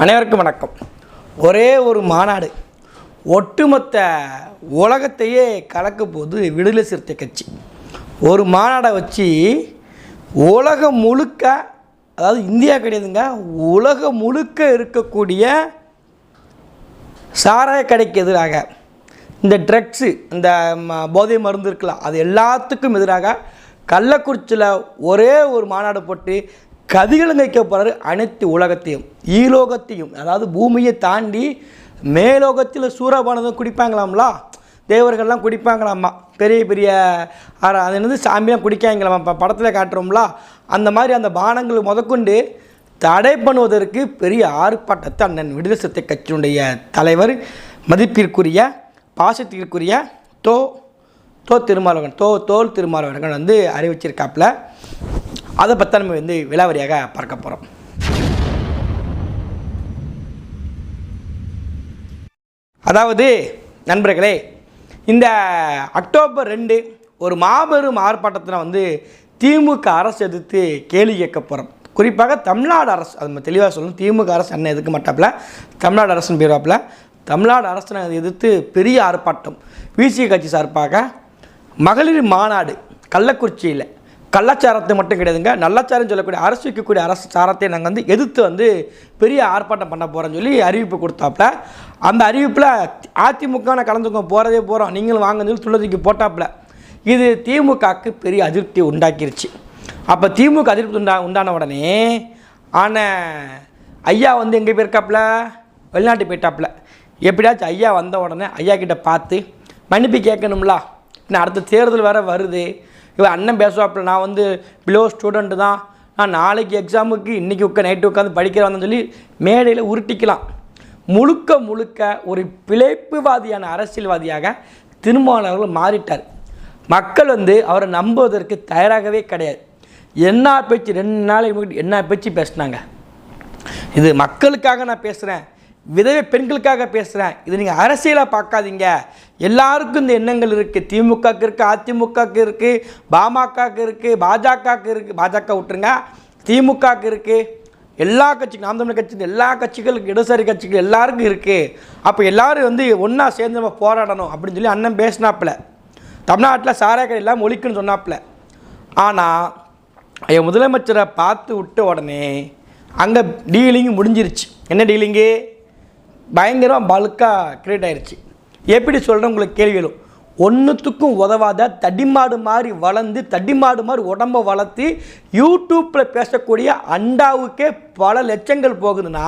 அனைவருக்கும் வணக்கம். ஒரே ஒரு மாநாடு ஒட்டுமொத்த உலகத்தையே கலக்க போது விடுதலை சிறுத்தை கட்சி. ஒரு மாநாடை வச்சு உலகம் முழுக்க அதாவது இந்தியா கிடையாதுங்க உலகம் முழுக்க இருக்கக்கூடிய சாராய கடைக்கு எதிராக இந்த ட்ரக்ஸு இந்த ம- போதை மருந்து இருக்கலாம் அது எல்லாத்துக்கும் எதிராக கள்ளக்குறிச்சியில் ஒரே ஒரு மாநாடு போட்டு கதிகலங்கைக்க வைக்க போகிறாரு அனைத்து உலகத்தையும். ஈலோகத்தையும். அதாவது பூமியை தாண்டி மேலோகத்தில் சூறாபானதும் குடிப்பாங்களாம்லா? தேவர்கள்லாம் குடிப்பாங்களாம்மா. பெரிய பெரிய அது என்னது? சாமியாக குடிக்காங்களாம் இப்போ படத்தில் காட்டுறோம்ல. அந்த மாதிரி அந்த பானங்கள் முதற்கொண்டு தடை பண்ணுவதற்கு பெரிய ஆர்ப்பாட்டத்தை அண்ணன் விடுதலை சிறுத்தை கட்சியினுடைய தலைவர் மதிப்பிற்குரிய பாசத்திற்குரிய தோ தோ திருமாவளவன் தோ தோல் திருமாவளவன் வந்து அறிவிச்சிருக்காப்புல அதை பற்றி நம்ம வந்து விலாவரியாக பார்க்க போகிறோம் அதாவது நண்பர்களே இந்த அக்டோபர் ரெண்டு ஒரு மாபெரும் ஆர்ப்பாட்டத்தில் வந்து திமுக அரசு எதிர்த்து கேள்வி கேட்க போகிறோம் குறிப்பாக தமிழ்நாடு அரசு அது நம்ம தெளிவாக சொல்லணும் திமுக அரசு என்ன எதுக்க மாட்டாப்புல? தமிழ்நாடு அரசுன்னு பேருவாப்புல. தமிழ்நாடு அரசனை எதிர்த்து பெரிய ஆர்ப்பாட்டம். விசிக கட்சி சார்பாக மகளிர் மாநாடு கள்ளக்குறிச்சியில் கள்ளச்சாரத்தை மட்டும் கிடையாதுங்க. நல்லாச்சாரம் சொல்லக்கூடிய அரசு வைக்கக்கூடிய அரசு சாரத்தை நாங்கள் வந்து எதிர்த்து வந்து பெரிய ஆர்ப்பாட்டம் பண்ண போகிறோன்னு சொல்லி அறிவிப்பு கொடுத்தாப்புல. அந்த அறிவிப்பில் அதிமுக நான் கலந்துக்க போகிறதே போகிறோம் நீங்களும் வாங்கன்னு சொல்லி துள்ளதுக்கு போட்டாப்புல. இது திமுகவுக்கு பெரிய அதிருப்தி உண்டாக்கிருச்சு. அப்போ திமுக அதிருப்தி உண்டா உண்டான உடனே ஆனால் ஐயா வந்து எங்கே போயிருக்காப்புல? வெளிநாட்டு போயிட்டாப்புல. எப்படியாச்சும் ஐயா வந்த உடனே ஐயா கிட்டே பார்த்து மன்னிப்பு கேட்கணும்ல. இன்னும் அடுத்த தேர்தல் வேறு வருது. இவன் அண்ணன் பேசுவாப்புல நான் வந்து பிலோ ஸ்டூடெண்ட்டு தான். நான் நாளைக்கு எக்ஸாமுக்கு இன்றைக்கி உட்கா நைட்டு உட்காந்து படிக்கிறவன் சொல்லி மேடையில் உருட்டிக்கலாம். முழுக்க முழுக்க ஒரு பிழைப்புவாதியான அரசியல்வாதியாக திருமாவளவர்கள் மாறிட்டார். மக்கள் வந்து அவரை நம்புவதற்கு தயாராகவே கிடையாது. என்ன பேச்சு ரெண்டு நாளைக்கு முன்னாடி என்ன பேச்சு பேசினாங்க. இது மக்களுக்காக நான் பேசுகிறேன் விதவை பெண்களுக்காக பேசுகிறேன் இது நீங்கள் அரசியலாக பார்க்காதீங்க. எல்லாருக்கும் இந்த எண்ணங்கள் இருக்குது திமுகக்கு இருக்குது அதிமுகக்கு இருக்குது பாமகக்கு இருக்குது பாஜகக்கு இருக்குது பாஜக விட்டுருங்க. திமுகக்கு இருக்குது எல்லா கட்சிக்கும் நாம் தமிழ் கட்சி எல்லா கட்சிகளுக்கு இடதுசாரி கட்சிகள் எல்லாருக்கும் இருக்குது அப்போ எல்லாரும் வந்து ஒன்றா சேர்ந்து நம்ம போராடணும் அப்படின்னு சொல்லி அண்ணன் பேசினாப்புல. தமிழ்நாட்டில் சாராய இல்லாமல் எல்லாம் ஒழிக்குன்னு சொன்னாப்புல. ஆனால் என் முதலமைச்சரை பார்த்து விட்ட உடனே அங்கே டீலிங் முடிஞ்சிருச்சு. என்ன டீலிங்கு பயங்கரமாக பல்காக கிரியேட் ஆயிருச்சு. எப்படி சொல்கிறேன் உங்களுக்கு கேள்விகளும் ஒன்றுத்துக்கும் உதவாத தடிமாடு மாதிரி வளர்ந்து தடிமாடு மாதிரி உடம்ப வளர்த்து யூடியூப்பில் பேசக்கூடிய அண்டாவுக்கே பல லட்சங்கள் போகுதுன்னா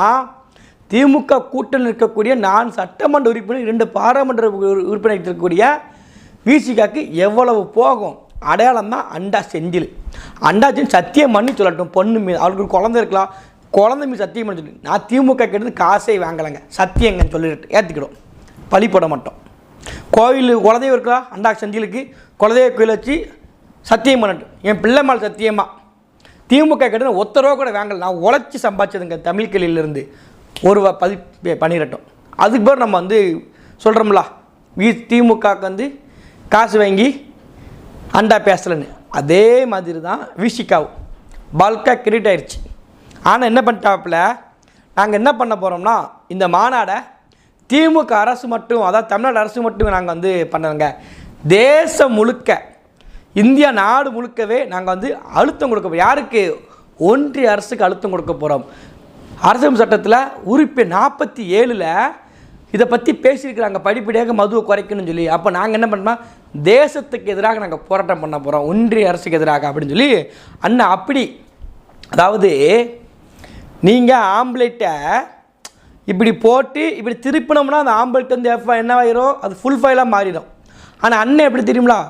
திமுக கூட்டணி இருக்கக்கூடிய நான் சட்டமன்ற உறுப்பினர் இரண்டு பாராளுமன்ற உறுப்பினர் இருக்கக்கூடிய விசிகாக்கு எவ்வளவு போகும்? அடையாளம் தான் அண்டா செந்தில். அண்டா செஞ்சு சத்தியம் பண்ணி சொல்லட்டும் பொண்ணு மீது. அவருக்கு குழந்தை இருக்கலாம். குழந்தை மீது சத்தியம் பண்ணி நான் திமுக கேட்டது காசே வாங்கலைங்க. சத்தியங்கன்னு சொல்லிட்டு ஏற்றிக்கிடும் பழி போட மாட்டோம். கோவில் குலதெய்வம் இருக்கா? அண்டா செந்திலுக்கு குலதெய்வ கோயில் வச்சு சத்தியம் பண்ணட்டும். என் பிள்ளை மேலே சத்தியமாக திமுக கேட்டது ஒத்த ரூபா கூட வாங்கல. நான் உழைச்சி சம்பாதிச்சதுங்க தமிழ் கிளியிலேருந்து. ஒரு பதி பே- பண்ணிடட்டும். அதுக்கு பேர் நம்ம வந்து சொல்கிறோம்ல வி திமுகவுக்கு வந்து காசு வாங்கி அண்டா பேசலன்னு. அதே மாதிரி தான் விசிகாவும் பல்காக கிரியேட் ஆயிடுச்சு ஆனால் என்ன பண்ணிட்டாப்புல? நாங்கள் என்ன பண்ண போகிறோம்னா இந்த மாநாடை திமுக அரசு மட்டும் அதாவது தமிழ்நாடு அரசு மட்டும் நாங்கள் வந்து பண்ணுறோங்க தேசம் முழுக்க இந்தியா நாடு முழுக்கவே நாங்கள் வந்து அழுத்தம் கொடுக்க போகிறோம் யாருக்கு? ஒன்றிய அரசுக்கு அழுத்தம் கொடுக்க போகிறோம் அரசியல் சட்டத்தில் உறுப்பு நாற்பத்தி ஏழில் இதை பற்றி பேசியிருக்கிறாங்க. படிப்படியாக மதுவை குறைக்கணும்னு சொல்லி. அப்போ நாங்கள் என்ன பண்ணோம்னா தேசத்துக்கு எதிராக நாங்கள் போராட்டம் பண்ண போகிறோம் ஒன்றிய அரசுக்கு எதிராக அப்படின்னு சொல்லி அண்ணா அப்படி அதாவது நீங்கள் ஆம்லேட்டை இப்படி போட்டு இப்படி திருப்பினோம்னா அந்த ஆம்பல்ட் வந்து எஃப் என்னவாயிரும்? அது ஃபுல் ஃபைலாக மாறிடும். ஆனால் அண்ணன் எப்படி தெரியுங்களா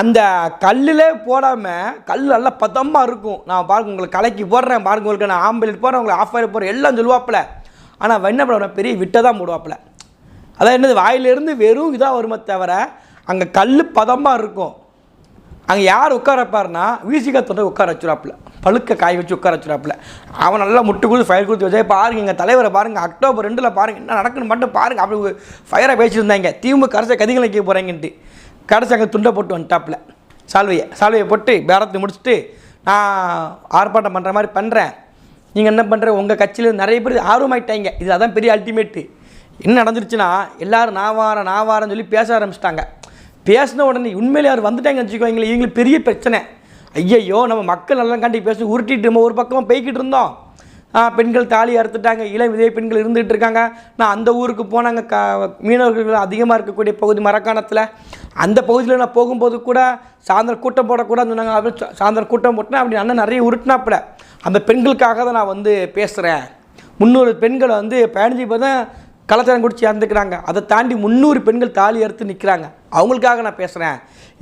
அந்த கல்லில் போடாமல் கல் நல்லா பதமாக இருக்கும். நான் பாருங்க உங்களுக்கு கலக்கி போடுறேன் பாருங்க உங்களுக்கு நான் ஆம்பலேட் போடுறேன் உங்களை ஆஃப் ஆயில் போடுறேன் எல்லாம் சொல்லுவாப்புல. ஆனால் என்ன பண்ண பெரிய விட்டை தான் போடுவாப்புல. அதான் என்னது வாயிலிருந்து வெறும் இதாக வருமே தவிர அங்கே கல் பதமாக இருக்கும். அங்கே யார் உட்காரப்பாருன்னா வீசிக்கா தொண்டை உட்கார வச்சுருவாப்புல. பழுக்க காய் வச்சு உட்கார வச்சுருவாப்புல. அவன் நல்லா முட்டு கொடுத்து ஃபயர் கொடுத்து வச்சா பாருங்க எங்கள் தலைவரை பாருங்க அக்டோபர் ரெண்டில் பாருங்க என்ன நடக்குன்னு மட்டும் பாருங்கள் அப்படி ஃபயராக பேசியிருந்தாங்க திமுக கடைசி கதிகளை கேட்க போகிறாங்கன்ட்டு கடைசி அங்கே துண்டை போட்டு வந்துட்டாப்புல. சால்வையை சால்வையை போட்டு பேரத்தை முடிச்சுட்டு நான் ஆர்ப்பாட்டம் பண்ணுற மாதிரி பண்ணுறேன் நீங்கள் என்ன பண்ணுற உங்கள் கட்சியில் நிறைய பேர் ஆர்வமாயிட்டாங்க. இது அதான் பெரிய அல்டிமேட்டு என்ன நடந்துருச்சுன்னா எல்லாரும் நான் வாரேன் நான் வாரேன்னு சொல்லி பேச ஆரம்பிச்சிட்டாங்க. பேசின உடனே உண்மையிலே யார் வந்துட்டாங்கன்னு வச்சுக்கோங்களேன். இவங்களுக்கு பெரிய பிரச்சனை. ஐயையோ நம்ம மக்கள் நல்லா காண்டி பேசி உருட்டிட்டு நம்ம ஒரு பக்கமாக போய்கிட்டு இருந்தோம். பெண்கள் தாலி அறுத்துட்டாங்க இளம் விதை பெண்கள் இருந்துகிட்டு இருக்காங்க. நான் அந்த ஊருக்கு போனாங்க க மீனவர்கள் அதிகமாக இருக்கக்கூடிய பகுதி மரக்காணத்தில். அந்த பகுதியில் நான் போகும்போது கூட சாயந்தரம் கூட்டம் போடக்கூடாது சொன்னாங்க. அப்படி சாயந்தரம் கூட்டம் போட்டேன் அப்படி அண்ணன் நிறைய உருட்டினாப்பில். அந்த பெண்களுக்காக தான் நான் வந்து பேசுகிறேன் முந்நூறு பெண்களை வந்து பதினஞ்சு பேர் தான் கலாச்சாரம் குடிச்சு இறந்துக்கிறாங்க. அதை தாண்டி முந்நூறு பெண்கள் தாலி அறுத்து நிற்கிறாங்க அவங்களுக்காக நான் பேசுகிறேன்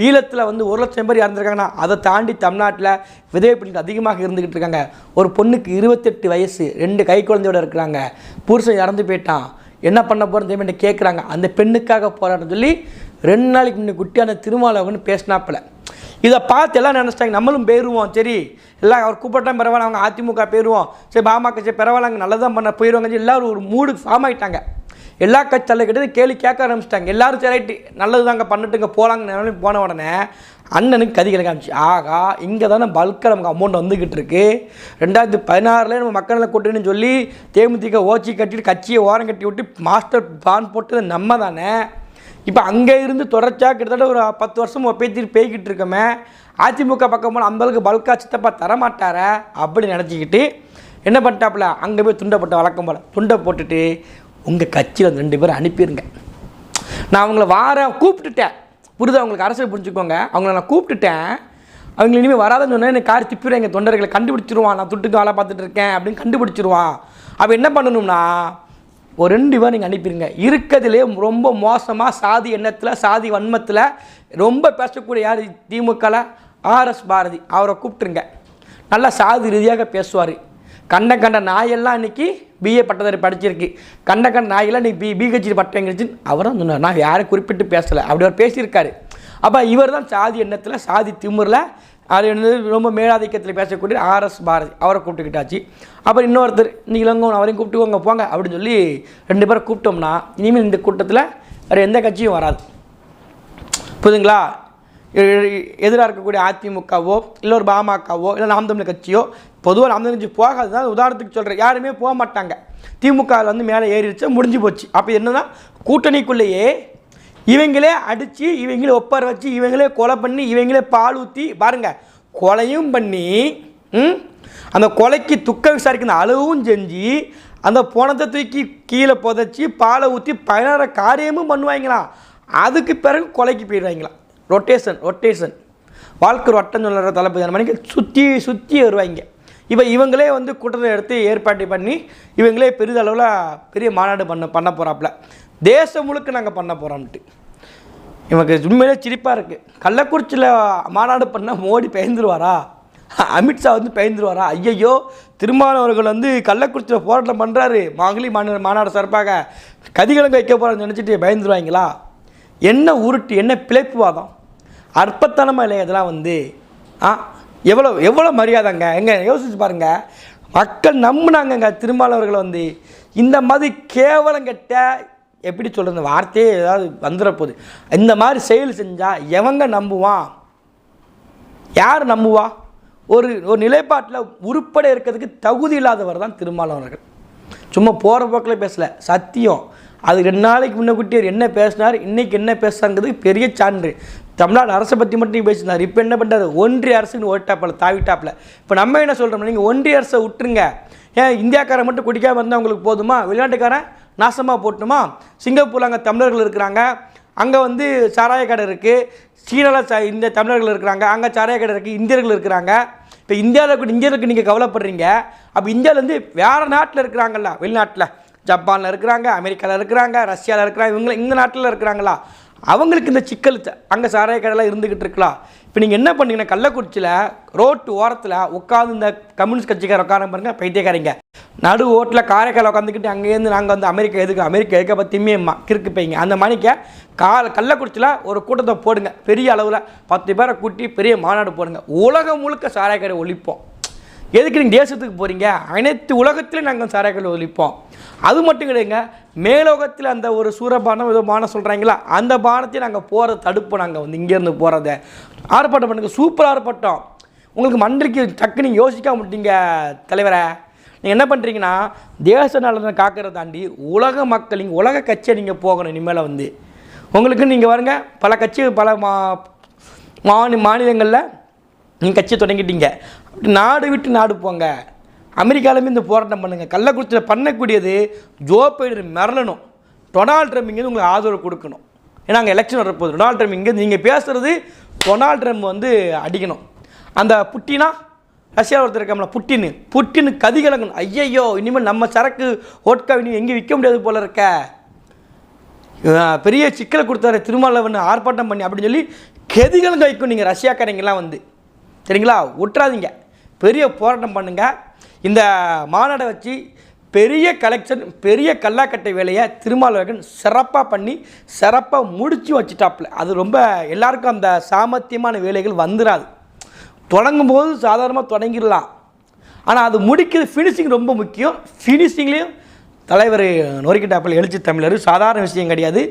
ஈழத்தில் வந்து ஒரு லட்சம் பேர் இறந்துருக்காங்கன்னா அதை தாண்டி தமிழ்நாட்டில் விதவை பெண்கள் அதிகமாக இருந்துக்கிட்டு இருக்காங்க. ஒரு பொண்ணுக்கு இருபத்தெட்டு வயசு ரெண்டு கை குழந்தையோட இருக்கிறாங்க. புருஷன் இறந்து போயிட்டான். என்ன பண்ண போகிறோம் தெரியுமா? கேட்குறாங்க அந்த பெண்ணுக்காக போராட்டம் சொல்லி ரெண்டு நாளைக்கு முன்னே குட்டி அந்த திருமாவளவன் பேசினாப்புல. இதை பார்த்து எல்லாம் நினச்சிட்டாங்க. நம்மளும் போயிடுவோம் சரி எல்லாம் அவர் கூப்பிட்டா பரவாயில்ல. அவங்க அதிமுக போயிடுவோம் சரி பாமக சரி பரவாயில்ல. அங்கே நல்லதான் பண்ண போயிடுவாங்க சொல்லி ஒரு மூடு ஃபார்ம் ஆகிட்டாங்க எல்லா கட்சி தலைக்கிட்ட கேள்வி கேட்க ஆரம்பிச்சிட்டாங்க. எல்லாரும் சரி நல்லது தாங்க பண்ணிட்டுங்க போகலாங்க போன உடனே அண்ணனுக்கு கதி கிடைக்க ஆரம்பிச்சு. ஆகா இங்கே தானே பல்காக நமக்கு அமௌண்ட் வந்துக்கிட்டு இருக்கு. ரெண்டாயிரத்தி பதினாறுல நம்ம மக்களை கூட்டணும்னு சொல்லி தேமுதிக ஓச்சி கட்டிட்டு கட்சியை ஓரம் கட்டி விட்டு மாஸ்டர் பான் போட்டது நம்ம தானே. இப்போ அங்கே இருந்து தொடர்ச்சியாக கிட்டத்தட்ட ஒரு பத்து வருஷம் பேத்திட்டு பேய்கிட்டு இருக்கோமே. அதிமுக பக்கம் போனால் அந்தளவுக்கு பல்கா சித்தப்பா தரமாட்டார அப்படி நினச்சிக்கிட்டு என்ன பண்ணிட்டாப்புல? அங்கே போய் துண்டை போட்ட வழக்கம் போல். துண்டை போட்டுட்டு உங்கள் கட்சியில் அந்த ரெண்டு பேரும் அனுப்பிடுங்க நான் அவங்கள வார கூப்பிட்டுட்டேன். புரிதா அவங்களுக்கு அரசியல் புரிஞ்சுக்கோங்க. அவங்கள நான் கூப்பிட்டுட்டேன். அவங்க இனிமேல் வராதுன்னு சொன்னால் எனக்கு கார் திப்பிடுறேன். எங்கள் தொண்டர்களை கண்டுபிடிச்சிருவான். நான் துட்டுக்கு வேலை பார்த்துட்டு இருக்கேன் அப்படின்னு கண்டுபிடிச்சிருவான். அப்போ என்ன பண்ணணும்னா ஒரு ரெண்டு பேர் நீங்கள் அனுப்பிடுங்க இருக்கிறதுலே ரொம்ப மோசமாக சாதி எண்ணத்தில் சாதி வன்மத்தில் ரொம்ப பேசக்கூடிய யார்? திமுகவில் ஆர்எஸ் பாரதி. அவரை கூப்பிட்டுருங்க. நல்லா சாதி ரீதியாக பேசுவார். கண்ட கண்ட நாயெல்லாம் இன்றைக்கி பிஏ பட்டதாரி படிச்சிருக்கு. கண்ட கண்ட நாயெல்லாம் இன்றைக்கி பி பிஹெச்டி பட்டம் கிடைச்சின்னு அவரும் சொன்னார். நான் யாரும் குறிப்பிட்டு பேசலை. அப்படி அவர் பேசியிருக்காரு. அப்போ இவர் தான் சாதி எண்ணத்தில் சாதி திமுறில் அது என்னது ரொம்ப மேலாதிக்கத்தில் பேசக்கூடிய ஆர்எஸ் பாரதி. அவரை கூப்பிட்டுக்கிட்டாச்சு. அப்புறம் இன்னொருத்தர் இந்த இளங்கோன் அவரையும் கூப்பிட்டுக்கோங்க போங்க. அப்படின்னு சொல்லி ரெண்டு பேரை கூப்பிட்டோம்னா இனிமேல் இந்த கூட்டத்தில் வேறு எந்த கட்சியும் வராது. புரியுதுங்களா? எதிராக இருக்கக்கூடிய அதிமுகவோ இல்லை ஒரு பாமகவோ இல்லை நாம் தமிழ் கட்சியோ பொதுவாக நாம் தமிழர் போகாது தான் உதாரணத்துக்கு சொல்கிறேன் யாருமே போக மாட்டாங்க. திமுக வந்து மேலே ஏறிடுச்சு முடிஞ்சு போச்சு. அப்போ என்னென்னா கூட்டணிக்குள்ளேயே இவங்களே அடித்து இவங்களே ஒப்பார வச்சு இவங்களே கொலை பண்ணி இவங்களே பால் ஊற்றி பாருங்க கொலையும் பண்ணி அந்த கொலைக்கு துக்க விசாரிக்கிற அளவும் செஞ்சு அந்த பணத்தை தூக்கி கீழே புதைச்சி பாலை ஊற்றி பயனார காரியமும் பண்ணுவாங்களாம் அதுக்கு பிறகு கொலைக்கு போயிடுவாங்களாம் ரொட்டேஷன் ரொட்டேஷன் வாழ்க்கை ரொட்டம் சொல்கிற தளபதி மணிக்கு சுற்றி சுற்றி வருவாங்க. இப்போ இவங்களே வந்து கூட்டத்தை எடுத்து ஏற்பாடு பண்ணி இவங்களே பெரிதளவில் பெரிய மாநாடு பண்ண பண்ண போகிறாப்புல தேசம் முழுக்க நாங்கள் பண்ண போகிறோம்ட்டு இவனுக்கு உண்மையிலே சிரிப்பாக இருக்குது கள்ளக்குறிச்சியில் மாநாடு பண்ணால் மோடி பயந்துருவாரா? அமித்ஷா வந்து பயந்துருவாரா? ஐயையோ திருமாவளவர்கள் வந்து கள்ளக்குறிச்சியில் போராட்டம் பண்ணுறாரு மகளிர் மாநில மாநாடு சார்பாக கதிகிழங்கு வைக்க போகிறான்னு நினச்சிட்டு பயந்துருவாங்களா? என்ன உருட்டு என்ன பிழைப்புவாதம் அற்பத்தனமாக இல்லை இதெல்லாம் வந்து? ஆ எவ்வளோ எவ்வளோ மரியாதைங்க? எங்கே யோசிச்சு பாருங்கள் மக்கள் நம்பினாங்கங்க திருமாவளவர்களை வந்து. இந்த மாதிரி கேவலம் கெட்ட எப்படி சொல்கிறது வார்த்தையே ஏதாவது வந்துடப்போகுது இந்த மாதிரி செயல் செஞ்சால் எவங்க நம்புவான் யார் நம்புவா? ஒரு ஒரு நிலைப்பாட்டில் உருப்பட இருக்கிறதுக்கு தகுதி இல்லாதவர் தான் திருமாவளவர்கள். சும்மா போகிற போக்கில் பேசலை. சத்தியம். அது ரெண்டு நாளைக்கு முன்னக்கூட்டி என்ன பேசினார் இன்றைக்கி என்ன பேசுறாங்கிறது பெரிய சான்று. தமிழ்நாடு அரசை பற்றி மட்டும் நீங்கள் பேசினார் இப்போ என்ன பண்ணுறாரு ஒன்றிய அரசுன்னு ஓட்டாப்பில் தாவிட்டாப்பில். இப்போ நம்ம என்ன சொல்கிறோம் நீங்கள் ஒன்றிய அரசை விட்டுருங்க. ஏன் இந்தியாக்காரன் மட்டும் குடிக்காமல் இருந்தால் உங்களுக்கு போதுமா? வெளிநாட்டுக்காரன் நாசமாக போட்டுமா சிங்கப்பூரில் அங்கே தமிழர்கள் இருக்கிறாங்க. அங்கே வந்து சாராய கடை இருக்குது சீனாவில் ச இந்த தமிழர்கள் இருக்கிறாங்க. அங்கே சாராய கடை இருக்குது இந்தியர்கள் இருக்கிறாங்க. இப்போ இந்தியாவில் இந்தியர்களுக்கு நீங்கள் கவலைப்படுறீங்க. அப்போ இந்தியாவிலேருந்து வேறு நாட்டில் இருக்கிறாங்கல்ல வெளிநாட்டில். ஜப்பானில் இருக்கிறாங்க அமெரிக்காவில் இருக்கிறாங்க ரஷ்யாவில் இருக்கிறாங்க. இவங்க இந்த நாட்டில் இருக்கிறாங்களா? அவங்களுக்கு இந்த சிக்கல் அங்கே சாராய கடையெல்லாம் இருந்துக்கிட்டு இருக்கலாம் இப்போ நீங்கள் என்ன பண்ணீங்கன்னா கள்ளக்குறிச்சியில் ரோட்டு ஓரத்தில் உட்காந்து இந்த கம்யூனிஸ்ட் கட்சிக்கார உட்கார பாருங்க பைத்தியக்காரங்க. நடு ஓட்டில் காரைக்கால் உட்காந்துக்கிட்டு அங்கேருந்து நாங்கள் வந்து அமெரிக்கா எதுக்கு அமெரிக்கா எதுக்க பற்றியுமே கிறுக்கு போய்ங்க அந்த மணிக்க கால கள்ளக்குறிச்சியில் ஒரு கூட்டத்தை போடுங்க. பெரிய அளவில் பத்து பேரை கூட்டி பெரிய மாநாடு போடுங்க. உலகம் முழுக்க சாராய கடை ஒழிப்போம். எதுக்கு நீங்கள் தேசத்துக்கு போகிறீங்க அனைத்து உலகத்திலும் நாங்கள் சாராயக்கல் ஒழிப்போம் அது மட்டும் இல்லைங்க மேலோகத்தில் அந்த ஒரு சூரபானம் ஏதோ பானம் சொல்கிறாங்களா அந்த பானத்தை நாங்கள் போகிறத தடுப்போம் நாங்கள் வந்து இங்கேருந்து போகிறத ஆர்ப்பாட்டம் பண்ணுங்க சூப்பர் ஆர்ப்பாட்டம். உங்களுக்கு மன்றைக்கு டக்குன்னு யோசிக்க மாட்டீங்க தலைவரை. நீங்கள் என்ன பண்ணுறீங்கன்னா தேச நலனை காக்கிறத தாண்டி உலக மக்களின் உலக கட்சியை நீங்கள் போகணும் இனிமேல் வந்து. உங்களுக்கு நீங்கள் வருங்க பல கட்சி பல மா மாநிலங்களில் நீங்கள் கட்சி தொடங்கிட்டீங்க. அப்படி நாடு விட்டு நாடு போங்க. அமெரிக்காலுமே இந்த போராட்டம் பண்ணுங்கள் கள்ளக்குறிச்சியில் பண்ணக்கூடியது ஜோ பைடன் மிரளணும். டொனால்ட் ட்ரம்ப் இங்கேருந்து உங்களுக்கு ஆதரவு கொடுக்கணும். ஏன்னா அங்கே எலெக்ஷன் வரப்போகுது. டொனால்ட் ட்ரம்ப் இங்கேருந்து நீங்கள் பேசுகிறது டொனால்ட் ட்ரம்ப் வந்து அடிக்கணும். அந்த புட்டினா ரஷ்யாவில் ஒருத்தர் இருக்காமல புட்டின்னு. புட்டின்னு கதி கலங்கணும் ஐயையோ இனிமேல் நம்ம சரக்கு ஓட்கா இனி எங்கேயும் விற்க முடியாது போல இருக்க. பெரிய சிக்கலை கொடுத்தாரு திருமாவளவன். ஆர்ப்பாட்டம் பண்ணி அப்படின்னு சொல்லி கெதிகளும் கைக்கும் நீங்கள் ரஷ்யாக்காரங்கெல்லாம் வந்து. சரிங்களா? விட்டுறாதீங்க பெரிய போராட்டம் பண்ணுங்க. இந்த மாநாடை வச்சு பெரிய கலெக்ஷன் பெரிய கல்லாக்கட்டை வேலையை திருமாவளவன் சிறப்பாக பண்ணி சிறப்பாக முடிச்சு வச்சுட்டாப்புல. அது ரொம்ப எல்லாருக்கும் அந்த சாமர்த்தியமான வேலைகள் வந்துடாது தொடங்கும் போது சாதாரணமாக தொடங்கிடலாம். ஆனால் அது முடிக்கிறது ஃபினிஷிங் ரொம்ப முக்கியம். ஃபினிஷிங்லேயும் தலைவர் நொறுக்கிட்டாப்பில் எழுச்சி தமிழர். சாதாரண விஷயம் கிடையாது.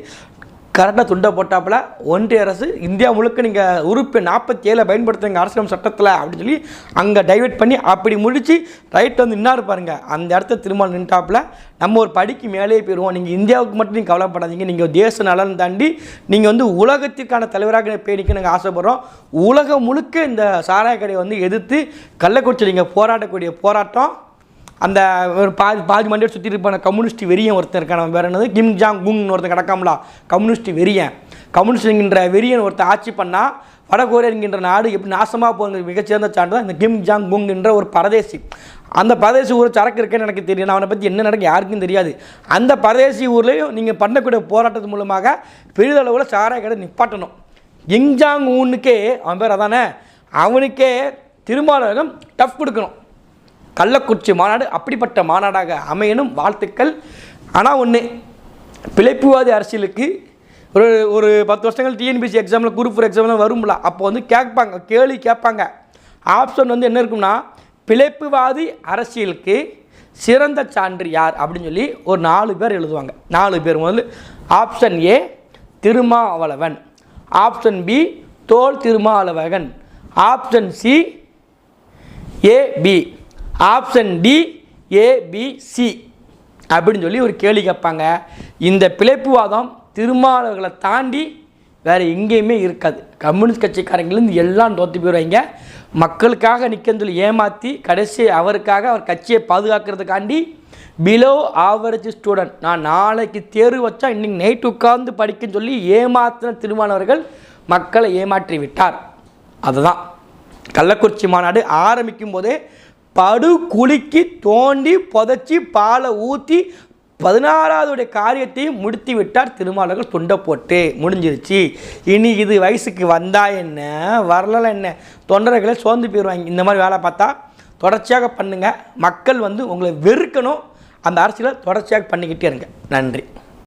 கரெக்டாக துண்டை போட்டாப்புல ஒன்றிய அரசு இந்தியா முழுக்க நீங்கள் உறுப்பு நாற்பத்தி ஏழை பயன்படுத்துங்க அரசியல் சட்டத்தில் அப்படின்னு சொல்லி அங்கே டைவெர்ட் பண்ணி அப்படி முடித்து ரைட் வந்து இன்னாரு பாருங்கள் அந்த இடத்த திரும்ப நின்ட்டாப்புல நம்ம ஒரு படிக்கு மேலே போயிடுவோம் நீங்கள் இந்தியாவுக்கு மட்டும் நீங்கள் கவலைப்படாதீங்க. நீங்கள் தேச நலன் தாண்டி நீங்கள் வந்து உலகத்திற்கான தலைவராக பேணிக்க நாங்கள் ஆசைப்படுறோம். உலகம் முழுக்க இந்த சாராய கடையை வந்து எதிர்த்து கள்ளக்குறிச்சி நீங்கள் போராடக்கூடிய போராட்டம் அந்த ஒரு பாதி பாதி மண்டியை சுற்றி இருப்பான கம்யூனிஸ்ட் வெறியன் ஒருத்தன் இருக்கான். வேறு என்னது? கிம் ஜாங் குங்னு ஒருத்தன் கிடக்காமலா கம்யூனிஸ்ட் வெறியன். கம்யூனிஸ்ட் என்கின்ற வெறியன் ஒருத்தன் ஆட்சி பண்ணால் வடகொரியா என்கின்ற நாடு எப்படி நாசமாக போகிற மிகச்சிறந்த சான்று தான் இந்த கிம் ஜாங் குங் என்ற ஒரு பரதேசி. அந்த பரதேசி ஊர் சரக்கு இருக்குன்னு எனக்கு தெரியும். நான் அவனை பற்றி என்ன நடக்கும் யாருக்கும் தெரியாது. அந்த பரதேசி ஊர்லேயும் நீங்கள் பண்ணக்கூடிய போராட்டத்து மூலமாக பெரிதளவில் சாராய கடை நிப்பாட்டணும். கிங்ஜாங் ஊனுக்கே அவன் பேர் அதானே? அவனுக்கே திருமாவளவன் டஃப் கொடுக்கணும். கள்ளக்குறிச்சி மாநாடு அப்படிப்பட்ட மாநாடாக அமையணும். வாழ்த்துக்கள். ஆனால் ஒன்று பிழைப்புவாதி அரசியலுக்கு ஒரு ஒரு பத்து வருஷங்கள் டிஎன்பிசி எக்ஸாமில் குரூப் ஃபோர் எக்ஸாமில் வரும்ல. அப்போ வந்து கேட்பாங்க கேள்வி கேட்பாங்க. ஆப்ஷன் வந்து என்ன இருக்கும்னா பிழைப்புவாதி அரசியலுக்கு சிறந்த சான்று யார் அப்படின்னு சொல்லி ஒரு நாலு பேர் எழுதுவாங்க. நாலு பேர் முதல்ல. Option A Thirumavalavan. Option B தோல் திருமாவளவகன் option C A B option D ABC அப்படின்னு சொல்லி ஒரு கேள்வி கேட்பாங்க. இந்த பிழைப்புவாதம் திருமாவளவர்களை தாண்டி வேறு எங்கேயுமே இருக்காது. கம்யூனிஸ்ட் கட்சிக்காரங்கலேருந்து எல்லாம் தோற்று போயிடுவாங்க மக்களுக்காக நிற்கன்னு சொல்லி ஏமாற்றி கடைசி அவருக்காக அவர் கட்சியை பாதுகாக்கிறதுக்காண்டி பிலோ ஆவரேஜ் ஸ்டூடெண்ட் நான் நாளைக்கு தேர்வு வச்சா இன்னைக்கு நைட் உட்கார்ந்து படிக்கன்னு சொல்லி ஏமாத்தின திருமானவர்கள் மக்களை ஏமாற்றி விட்டார். அதுதான். கள்ளக்குறிச்சி மாநாடு ஆரம்பிக்கும் போதே படு குலுக்கி தோண்டி புதைச்சி பாலை ஊற்றி பதினாறாவதுடைய காரியத்தையும் முடித்து விட்டார் திருமாலர்கள் தொண்டை போட்டு முடிஞ்சிருச்சு. இனி இது வயசுக்கு வந்தா என்ன? வரலாம் என்ன? தொண்டர்களை சோர்ந்து போயிடுவாங்க இந்த மாதிரி வேலை பார்த்தா தொடர்ச்சியாக பண்ணுங்கள் மக்கள் வந்து உங்களை வெறுக்கணும். அந்த அரசியலை தொடர்ச்சியாக பண்ணிக்கிட்டே இருங்க. நன்றி.